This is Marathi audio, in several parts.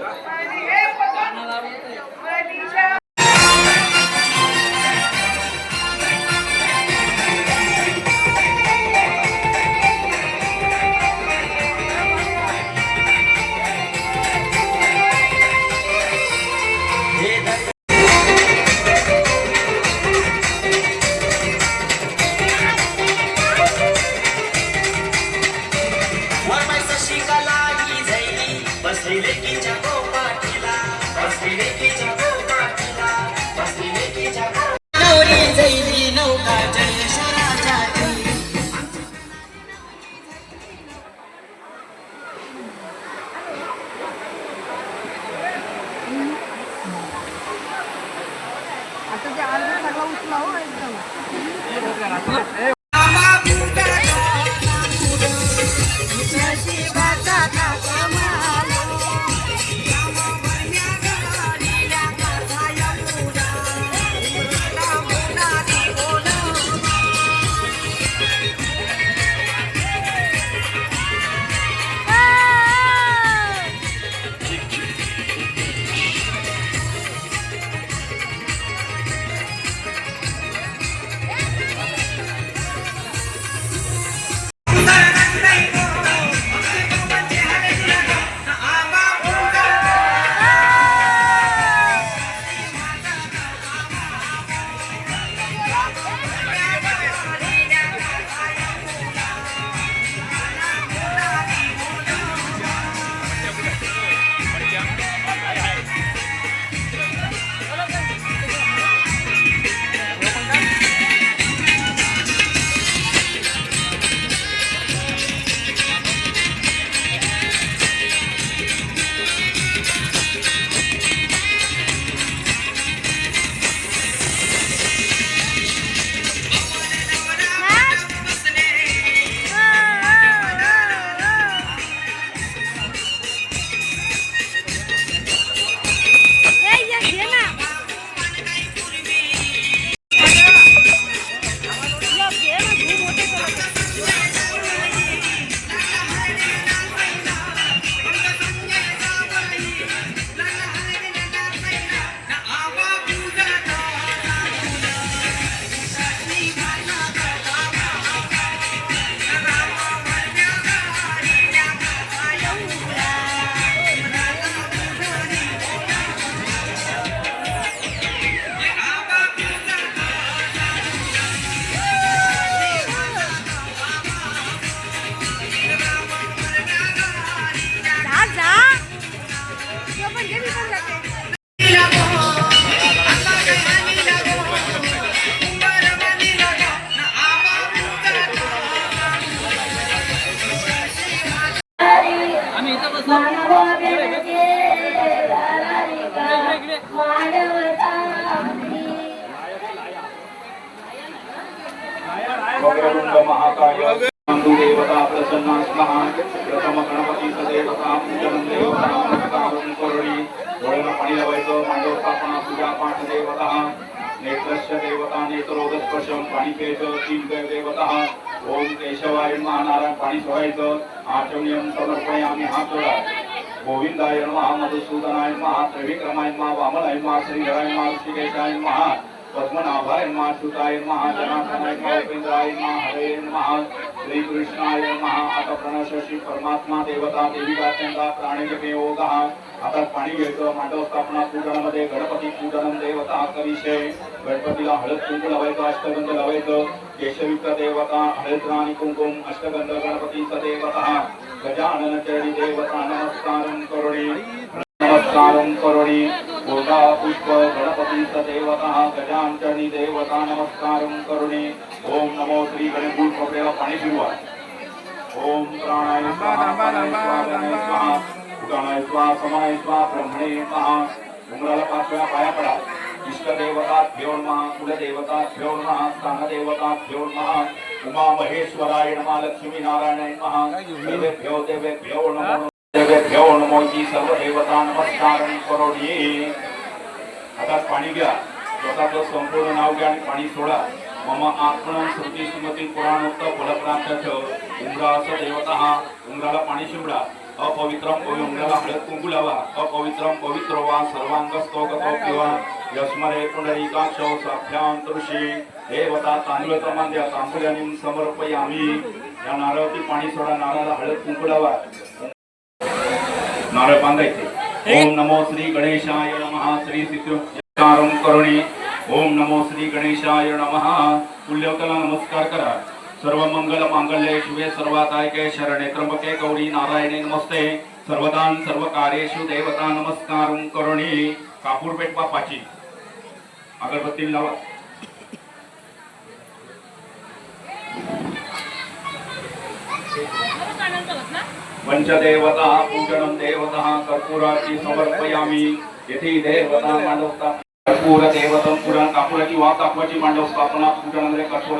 Yeah. वक्रतुंड महाकाय देवता प्रसन्ना प्रथम गणपती सदेवता पूजन देवता करोमि पाणी लावायचं मांडव पूजा पाठ देवता नेत्रस्य देवता नेत्रोदस्पर्शम पाणी प्यायचं तीन देवता ओम केशवाय नारायण पाणी सोडायचं आचमनीयम समर्पयामि हात जोडा गोविंदाय नमः मधुसूदनाय महा त्रिविक्रमाय महा वामनाय महा श्रीधराय महा ऋषिकेशाय महा पद्मनाभाय नमः अच्युताय नमः जनार्दनाय नमः। उपेंद्राय नमः। हरे नमः श्री कृष्णाय नमः आता प्रणश परमात्मा देवता देविका चंदा प्राणिजपे योगः आता पाणी घ्यायचं मांडव स्थापना पूजनामध्ये गणपती पूजनम देवता कविषय गणपतीला हळद कुंकू लावायचं अष्टगंध लावायचं। केशयुक्त देवता हळद आणि कुंकुम अष्टगंध गणपतीचा देवता। गजानन चरणी देवता नमस्कारं करुणी नमस्कारं करोमि पुष्प गणपती सदेवता गजांचनी देवता नमस्कार करुणे। ओम नमो श्री गणेश आपल्याला पाणी फिरवा ओम प्राणाय स्वाहा प्राणाय गणाय स्वाहा समाय स्वा ब्रह्मणे महा उमराला पाच वेळा पाया पडा इष्टदेवता भ्यो नमः कुलदेवता भ्यो नमः स्थानदेवता भ्यो नमः। उमा महेश्वराय नमः लक्ष्मी नारायणाय नमः। देवेभ्यो देवेभ्यो नमो। देवेभ्यो नमो सर्व देवता नमस्कार करोडी आता पाणी घ्या. स्वतःचं संपूर्ण नाव घ्या आणि पाणी सोडा. मम आत्मन श्रुती स्मृती पुराणोक्त फलप्राप्त उमरा असं देवता. उमराला पाणी शिवडा. अपवित्रम कवी पवित्रला हळद कुंकू लावा. अपवित्रम पवित्र वा सर्वांग स्तोक किंवा यस्मरे पुंडरीकाक्ष साभ्यांतरुषी देवता तांदूळ प्रमाण द्या तांबुल्याने समर्पयामी. या नारळाची पाणी सोडा. नारळाला हळद कुंकू लावा. नारळ बांधायचे ओम नमो श्री गणेशाय नमः। श्री सिद्धारं करुणी। ओम नमो श्री गणेशाय नमः। पुल्यवताला नमस्कार करा। सर्व मंगल मांगल्ये शिवे सर्वातायके शरणे त्र्यंबके गौरी नारायणे नमस्ते। सर्वदान सर्व कार्येषु देवता नमस्कार करुणी। कापूरपेठ बापाची अगरबत्ती लावा। पंचदेवता पूजनं देवतः कर्पूराची समर्पयामी। येथे देवता मांडवता कर्पूर देवतम पुराण कापुराची वा कापुराची मांडव स्थापना पूजन म्हणजे कर्पूर।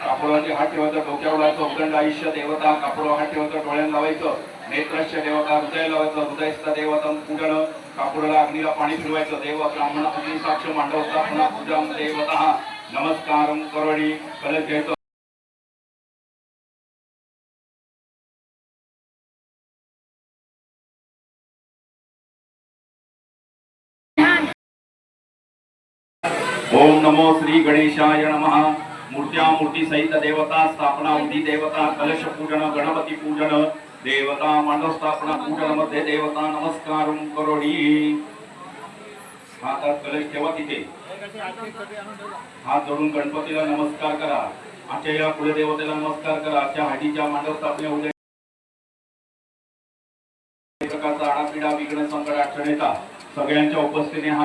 कापुराची हात ठेवायचं डोक्यावर लावायचं उदंड आयुष्य देवता कापूर हात ठेवायचं डोळ्यात लावायचं नेत्रस्य देवता हृदय लावायचं हृदयस्थ देवतम पूजन। कापुराला अग्नीला पाणी फिरवायचं देव ब्राह्मण साक्ष मांडव स्थापना पूजन देवता। नमस्कार करणी कलश घ्यायचं नमो श्री गणेशाय नम. मूर्त्या मूर्ती सहित देवता स्थापना उदी देवता कलश पूजन गणपती पूजन देवता मंडस्थापना पूजनमध्ये देवता नमस्कार करोडी हातात कलश ठेवा तिथे. हात जोडून गणपतीला नमस्कार करा. आजच्या या कुलदेवतेला नमस्कार करा. आजच्या हाडीच्या मांडवस्थापने उद्या प्रकारचा आडापिडा विघ्न संकट अडचण अडचणीचा सगळ्यांच्या उपस्थितीने हा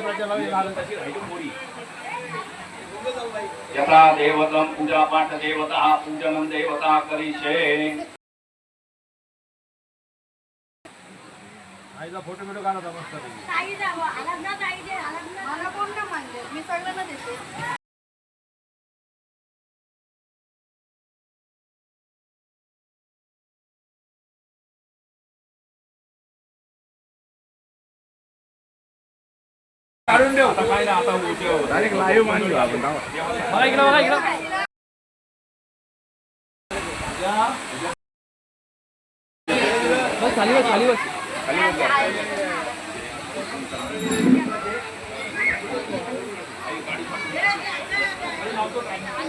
ब्राह्मणस्ते देवतं पूजनं पूजन यथा देव मला कोण नाही मानते मी सगळं यथा देवतं पूजा पाठ देवता पूजनं देवता करिष्ये मला कोण नाही मानते मी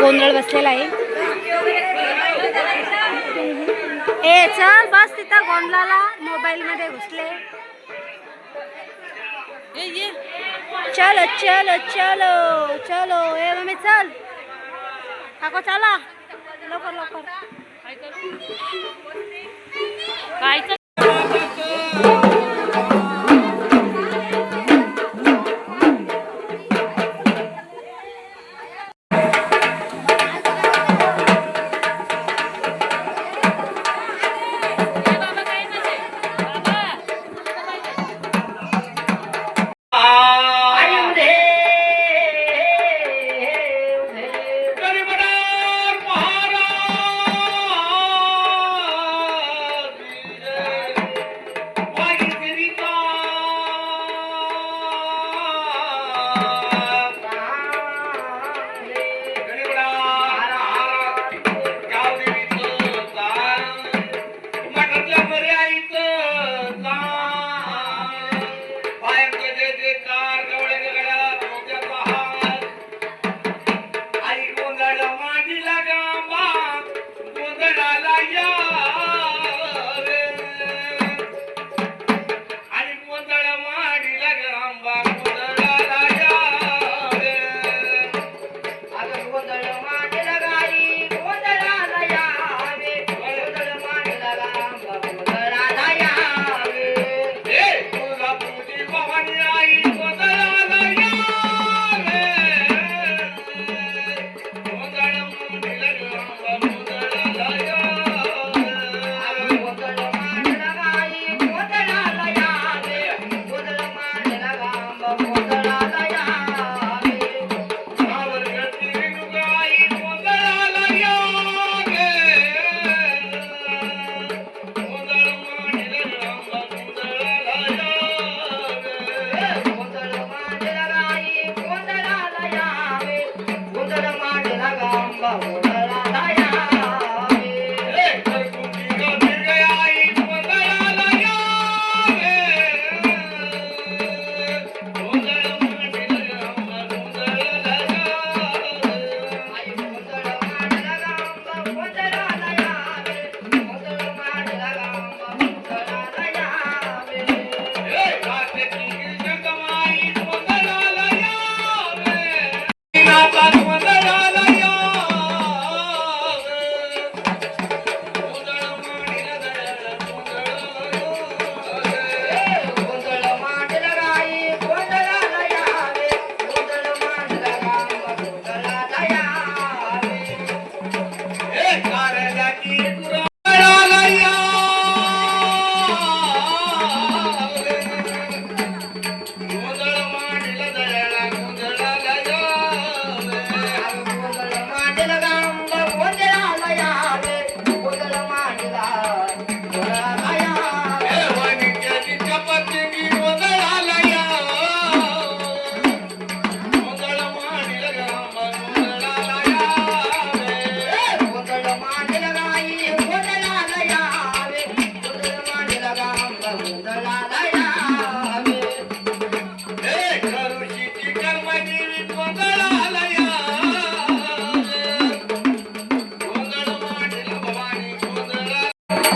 गोंधळ बसलेला आहे. ए चल बस तिथं गोंधळाला. मोबाईल मध्ये घुसले. चलो चलो चलो चलो. ए मम्मी चल. काको चला लवकर लवकर. काय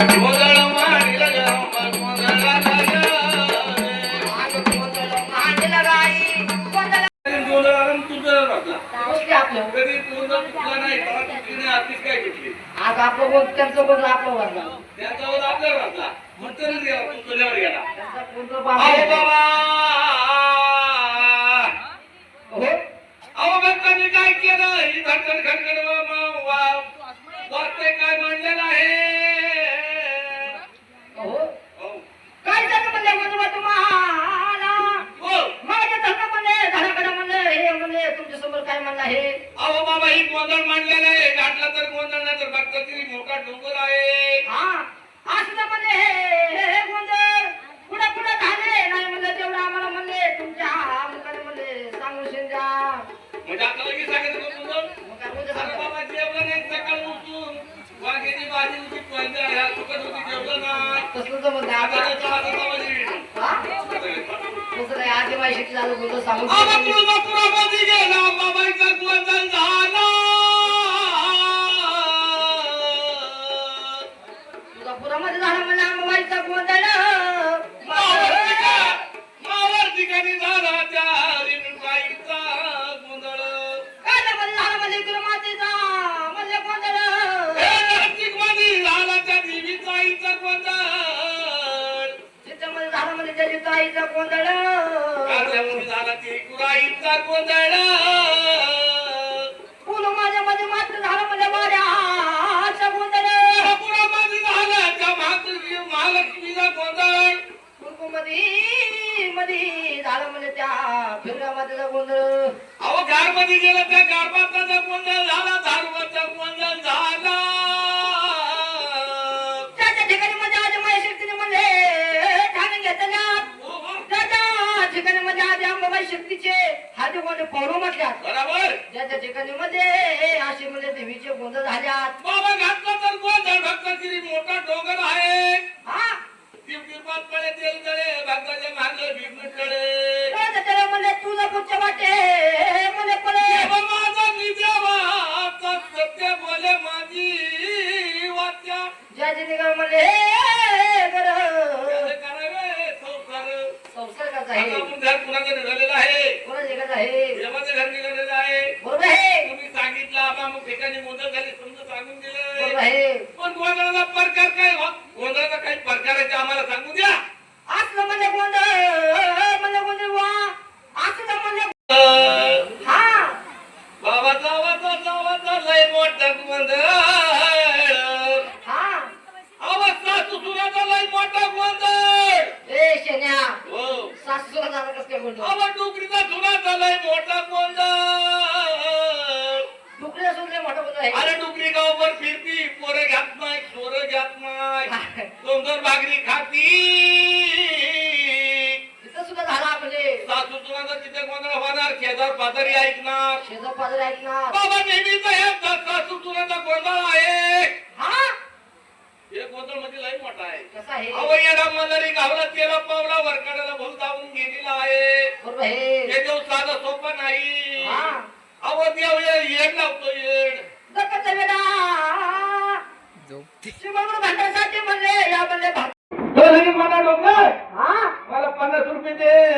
Oh. अहो बाबा ही गोंधळ मांडलेला आहे. गाठला तर गोंधळ नाही तर भक्ताची मोठा डोंगर आहे. हा असं म्हणले हे हे- हे गोंधळ. पुढे पुढे झाले? नाही म्हणलं तेवढं आम्हाला म्हणले तुमच्या म्हणले सांगू शिंजा. म्हणजे आता लगेच सांगितलं का गोंधळ मग काय बोलते? अरे सांगा. बाबा जेवलं नाही सकाळ उठून. वाघेची भाजी होती पंजा ह्या सुकत होती जेवलं नाही तसलं जमत आधी माहिती झालं बोलतो सांगू बाबा शिंजा. तुळजापुरामध्ये गेला बाबाईचा गोंधळ झाला. तुळजापुरामध्ये झाला म्हणलं आंबाबाईचा गोंधळ. मावर ठिका- मावर ठिकाणी झाला त्या गोंधळ. काल्यामध्ये झाला गोंधळ नाशिकमध्ये त्या देवीचा आईचा गोंधळ. चित्रमध्ये झाला म्हणजे त्याची गोंधळ. कारल्यामध्ये झाला ती फुल माझ्या मध्ये मात्र झाला म्हणजे वाड्याचा गोंधळ. पुरामध्ये झाला त्या महालक्ष्मी महालक्ष्मीचा गोंधळ? कुंकुमध्ये मध्ये झालं म्हणजे त्या फिरण्यामध्ये गोंधळ. अहो गारमध्ये गेलं त्या गारबाचा गोंधळ झाला धारवाचा गोंधळ झाला. हाती गोंधळ पौरव म्हटल्यात बरोबर. त्याच्या ठिकाणी मध्ये असे म्हणजे देवीचे गोंधळ झाल्यात. बाबा घातला तर गोंधळ भक्तागिरी मोठा डोंगर आहे. हा? पडे तेल भीम टळे त्याच्या त्याला म्हणले तुझं पुढच्या वाटे. म्हणे पळे. माझा निजावा सत्य बोले माझी वाच्या ज्याचे निघाल म्हणले हे गर त्याचे करावे संसार आता आहे. आपण घर कुणाचं निघालेलं आहे? देवाचं घर निघालेलं आहे तुम्ही सांगितलं आबा मग ठिकाणी मोदक झाले समजा सांगून बरोबर दिलं आहे पण गोंधळाचा प्रकार काय हो गोंधळाचा काही प्रकार आहे ते आम्हाला सांगू द्या असलं म्हणले गोंधळ म्हणले गोंधळ वा असलं म्हणले हा बाबा जावाचा जावाचा लय मोठा गोंधळ हा अवस्था सुसुराचा लय मोठा गोंधळ ए शेण्या हो सासू झाला कसं काय गोंधळ अव डुकरीचा धुराचा लय मोठा गोंधळ डुकऱ्या सुद्धा मोठा गोंधळ आहे अरे डुकरी गावभर फिरती पोरं घ्यात नाही सोरं घ्यात नाही दोन दोन भाकरी खाती इथं सुद्धा झाला म्हणजे सुनाचा तिथे गोंधळ होणार? शेजार पाजारी ऐकणार. शेजार पाजारी ऐकणार. बाबा नेहमीच हे सासू सुनाचा गोंधळ आहे. हा? हे गोंधळ म्हणजे लई मोठा आहे. कसा आहे? अहो येडा मदारी गावला तेला पावला भूल जाऊन गेलेला आहे. बरोबर आहे. हे देव साधं सोपं नाही. हा. अहो देव ये- येड लावतो येड. वेडा. भांडासाठी म्हणले या म्हणले मला डोंगर. हा? मला पन्नास रुपये दे.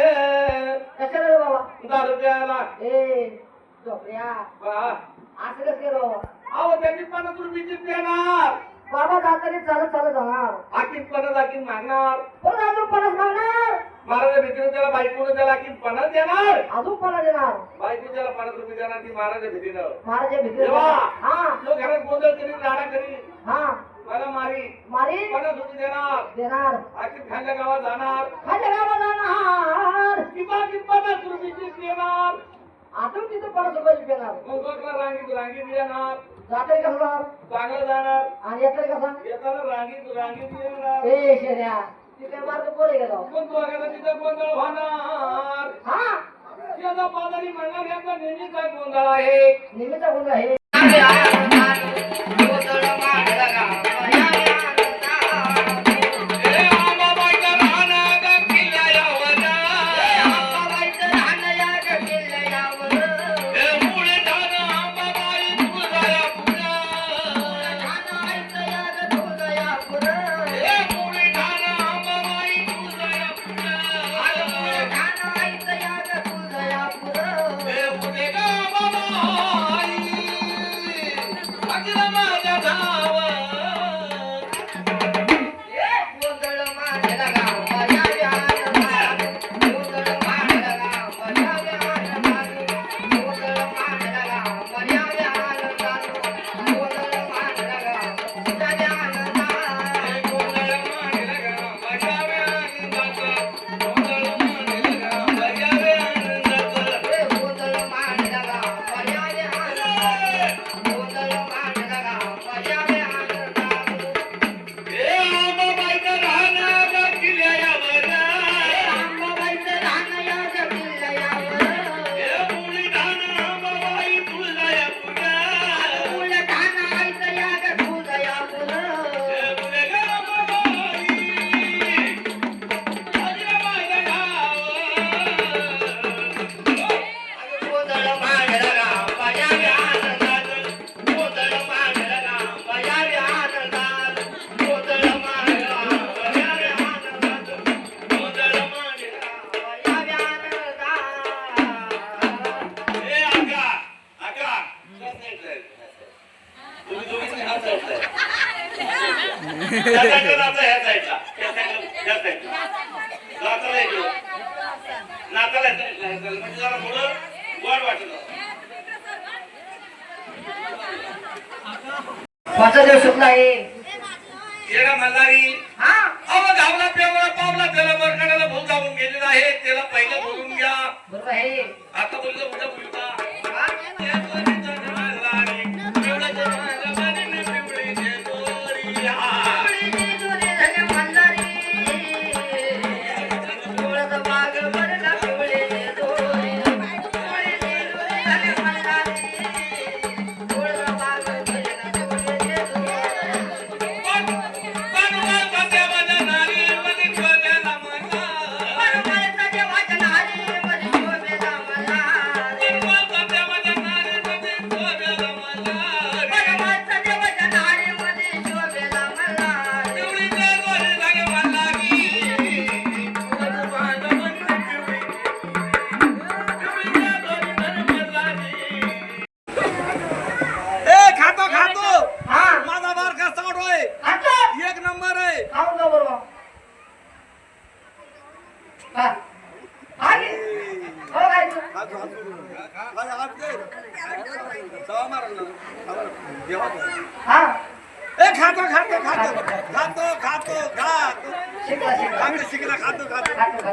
कशाला रे बाबा? दारू द्यायला ए चोपड्या बा. असं कसं केलं अहो त्यांनी पन्नास रुपयाची देणार. बाबा जातानी चालत चालत जाणार. आखीन पन्नास आखीन मागणार. परत अजून पन्नास मागणार? महाराजा भीतीने त्याला बायकोनं त्याला आखीन पन्नास देणार. अजून पन्नास देणार. बायको त्याला पन्नास रुपये देणार ती महाराजा भीतीनं. महाराजा भीती देवा. हा. तो घरात गोंधळ करीन राडा करीन. हा. मला मारी. मारी? पन्नास रुपये देणार. देणार. आखीन खांद्या गावात जाणार. खाली गावात जाणार. किंवा आखीन पन्नास रुपयाची देणार. अजून तिथे पन्नास रुपयाची देणार. मग बघला रांगीत रांगीत येणार जाते कसं चांगलं जाणार. आणि येतं कसा येताना रांगीत रांगीत ए शेऱ्या तिथे मार्ग पोरे गेलो. पण तो अगं तिथं गोंधळ होणार. हा. याचा पाजारी म्हणणार यांचा नेहमी काय गोंधळ आहे. नेहमीचा गुन्हा आहे. पाचा दिवस सुटला आहे येडा मल्हारी हा. अहो पेवला पावला त्याला वरकडाला भाऊ जाऊन गेलेला आहे. त्याला पहिलं बोलून घ्या. बरोबर आहे. आता बोललं बोलता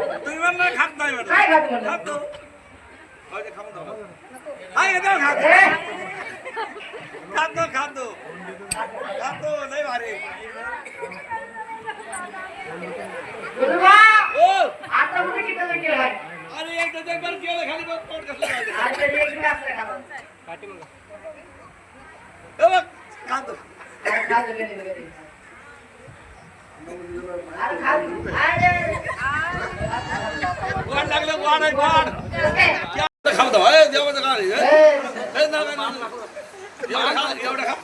तुम्ही म्हणणार खात नाही म्हणलं काय खातो म्हणलं? खातो अरे खाऊन जाऊ. हा येतो खातो खातो खातो खातो लय भारी गुरुबा, ओ आता कुठे किती केलं एक glass नाही खाल्ला. अरे खा तू घरी, घरी. अरे खा तू. अरे. खाऊ दो, ए, जेवण खा रे, ए. ए, ए, ना, ना, ना, ना. एवढं खा, एवढं खा.